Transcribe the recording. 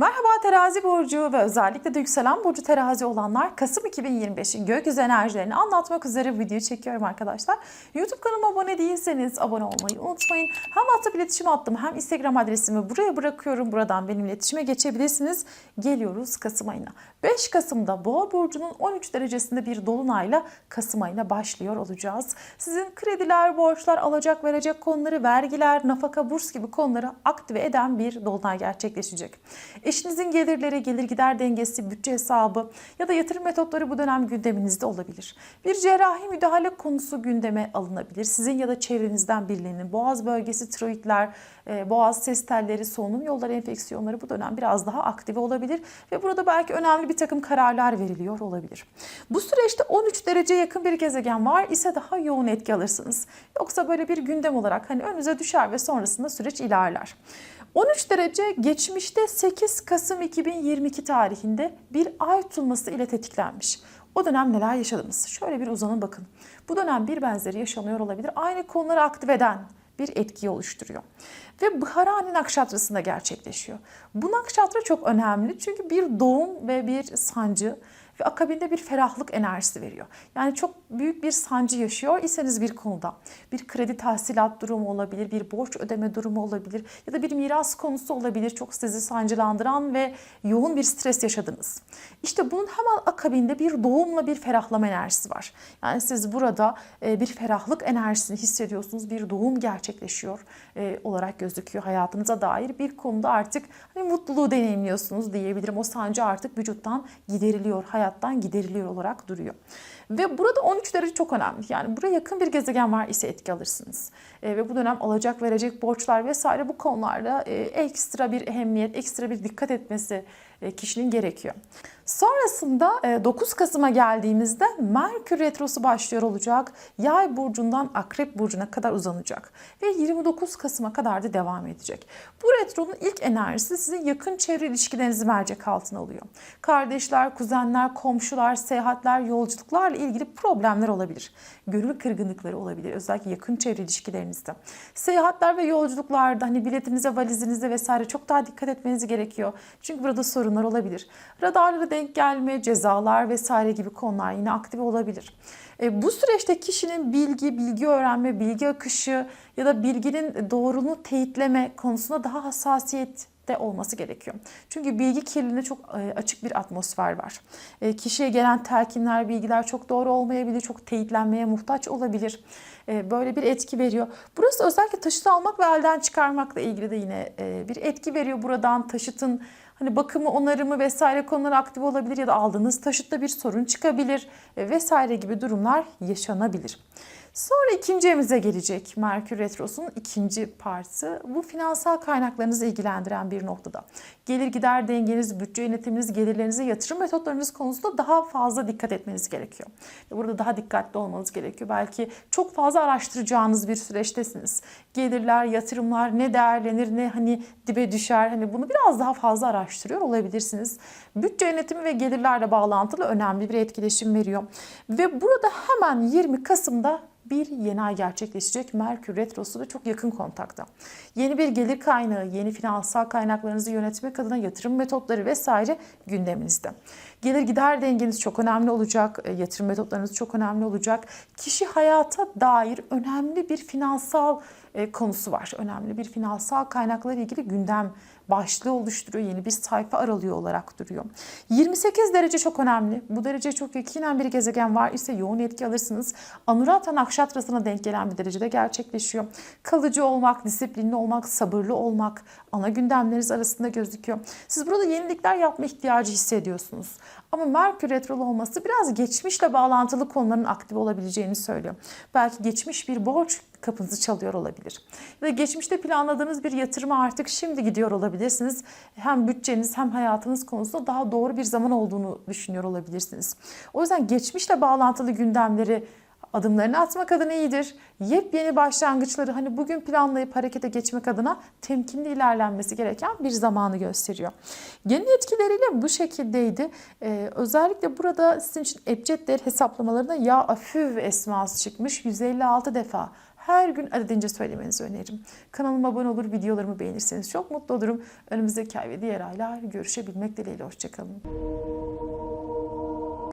Moi, Merhaba terazi burcu ve özellikle de yükselen burcu terazi olanlar Kasım 2025'in gökyüzü enerjilerini anlatmak üzere video çekiyorum arkadaşlar. YouTube kanalıma abone değilseniz abone olmayı unutmayın. Hem WhatsApp iletişim attım hem Instagram adresimi buraya bırakıyorum. Buradan benim iletişime geçebilirsiniz. Geliyoruz Kasım ayına. 5 Kasım'da Boğa burcunun 13 derecesinde bir dolunayla Kasım ayına başlıyor olacağız. Sizin krediler, borçlar, alacak verecek konuları, vergiler, nafaka, burs gibi konuları aktive eden bir dolunay gerçekleşecek. Eşinizin gelirleri, gelir gider dengesi, bütçe hesabı ya da yatırım metotları bu dönem gündeminizde olabilir. Bir cerrahi müdahale konusu gündeme alınabilir. Sizin ya da çevrenizden birilerinin boğaz bölgesi, tiroidler, e, boğaz ses telleri, solunum yolları enfeksiyonları bu dönem biraz daha aktive olabilir ve burada belki önemli bir takım kararlar veriliyor olabilir. Bu süreçte 13 derece yakın bir gezegen var ise daha yoğun etki alırsınız. Yoksa böyle bir gündem olarak hani önünüze düşer ve sonrasında süreç ilerler. 13 derece geçmişte 8 Kasım 2022 tarihinde bir ay tutulması ile tetiklenmiş. O dönem neler yaşadınız? Şöyle bir uzanın bakın. Bu dönem bir benzeri yaşanıyor olabilir. Aynı konuları aktive eden bir etkiyi oluşturuyor. Ve Bharani Nakşatrası'nda gerçekleşiyor. Bu nakşatra çok önemli çünkü bir doğum ve bir sancı ve akabinde bir ferahlık enerjisi veriyor. Yani çok büyük bir sancı yaşıyor iseniz bir konuda. Bir kredi tahsilat durumu olabilir, bir borç ödeme durumu olabilir ya da bir miras konusu olabilir. Çok sizi sancılandıran ve yoğun bir stres yaşadınız. İşte bunun hemen akabinde bir doğumla bir ferahlama enerjisi var. Yani siz burada e, bir ferahlık enerjisini hissediyorsunuz. Bir doğum gerçekleşiyor e, olarak gözüküyor hayatınıza dair. Bir konuda artık hani mutluluğu deneyimliyorsunuz diyebilirim. O sancı artık vücuttan gideriliyor, hayattan gideriliyor olarak duruyor. Ve burada 13 derece çok önemli. Yani buraya yakın bir gezegen var ise etki alırsınız. E, ve bu dönem alacak verecek borçlar vesaire bu konularda e, ekstra bir ehemmiyet, ekstra bir dikkat etmesi kişinin gerekiyor. Sonrasında e, 9 Kasım'a geldiğimizde Merkür Retrosu başlıyor olacak. Yay burcundan Akrep burcuna kadar uzanacak. Ve 29 Kasım'a kadar da devam edecek. Bu retronun ilk enerjisi sizin yakın çevre ilişkilerinizi mercek altına alıyor. Kardeşler, kuzenler, komşular, seyahatler, yolculuklarla ilgili problemler olabilir. Gönül kırgınlıkları olabilir. Özellikle yakın çevre ilişkilerinizde. Seyahatler ve yolculuklarda hani biletinize, valizinize vesaire çok daha dikkat etmeniz gerekiyor. Çünkü burada sorunlar olabilir. Radarlara denk gelme, cezalar vesaire gibi konular yine aktive olabilir. E, bu süreçte kişinin bilgi, bilgi öğrenme, bilgi akışı ya da bilginin doğruluğunu teyitleme konusunda daha hassasiyet de olması gerekiyor. Çünkü bilgi kirliliğine çok e, açık bir atmosfer var. E, kişiye gelen telkinler, bilgiler çok doğru olmayabilir, çok teyitlenmeye muhtaç olabilir. E, böyle bir etki veriyor. Burası özellikle taşıt almak ve elden çıkarmakla ilgili de yine bir etki veriyor. Buradan taşıtın hani bakımı, onarımı vesaire konuları aktif olabilir ya da aldığınız taşıtta bir sorun çıkabilir vesaire gibi durumlar yaşanabilir. Sonra ikinci evimize gelecek Merkür Retrosu'nun ikinci partı. Bu finansal kaynaklarınızı ilgilendiren bir noktada. Gelir gider dengeniz, bütçe yönetiminiz, gelirlerinize, yatırım metotlarınız konusunda daha fazla dikkat etmeniz gerekiyor. Burada daha dikkatli olmanız gerekiyor. Belki çok fazla araştıracağınız bir süreçtesiniz. Gelirler, yatırımlar ne değerlenir, ne hani dibe düşer. Hani bunu biraz daha fazla araştırıyor olabilirsiniz. Bütçe yönetimi ve gelirlerle bağlantılı önemli bir etkileşim veriyor. Ve burada hemen 20 Kasım'da bir yeni ay gerçekleşecek. Merkür Retrosu da çok yakın kontakta. Yeni bir gelir kaynağı, yeni finansal kaynaklarınızı yönetmek adına yatırım metotları vesaire gündeminizde. Gelir gider dengeniz çok önemli olacak. e, Yatırım metotlarınız çok önemli olacak. Kişi hayata dair önemli bir finansal e, konusu var. Önemli bir finansal kaynaklarla ilgili gündem başlığı oluşturuyor. Yeni bir sayfa aralıyor olarak duruyor. 28 derece çok önemli. Bu derece çok yakinen bir gezegen var ise yoğun etki alırsınız. Anuradha Nakşatrası'na denk gelen bir derecede gerçekleşiyor. Kalıcı olmak, disiplinli olmak, sabırlı olmak ana gündemleriniz arasında gözüküyor. Siz burada yenilikler yapma ihtiyacı hissediyorsunuz. Ama Merkür retrolu olması biraz geçmişle bağlantılı konuların aktif olabileceğini söylüyor. Belki geçmiş bir borç kapınızı çalıyor olabilir. Ya da geçmişte planladığınız bir yatırıma artık şimdi gidiyor olabilirsiniz. Hem bütçeniz hem hayatınız konusunda daha doğru bir zaman olduğunu düşünüyor olabilirsiniz. O yüzden geçmişle bağlantılı gündemleri adımlarını atmak adına iyidir. Yepyeni başlangıçları hani bugün planlayıp harekete geçmek adına temkinli ilerlenmesi gereken bir zamanı gösteriyor. Genel etkileriyle bu şekildeydi. Ee, özellikle burada sizin için ebced değer hesaplamalarında ya afüv esması çıkmış 156 defa her gün adedince söylemenizi öneririm. Kanalıma abone olur, videolarımı beğenirseniz çok mutlu olurum. Önümüzdeki ay ve diğer aylar görüşebilmek dileğiyle. Hoşçakalın.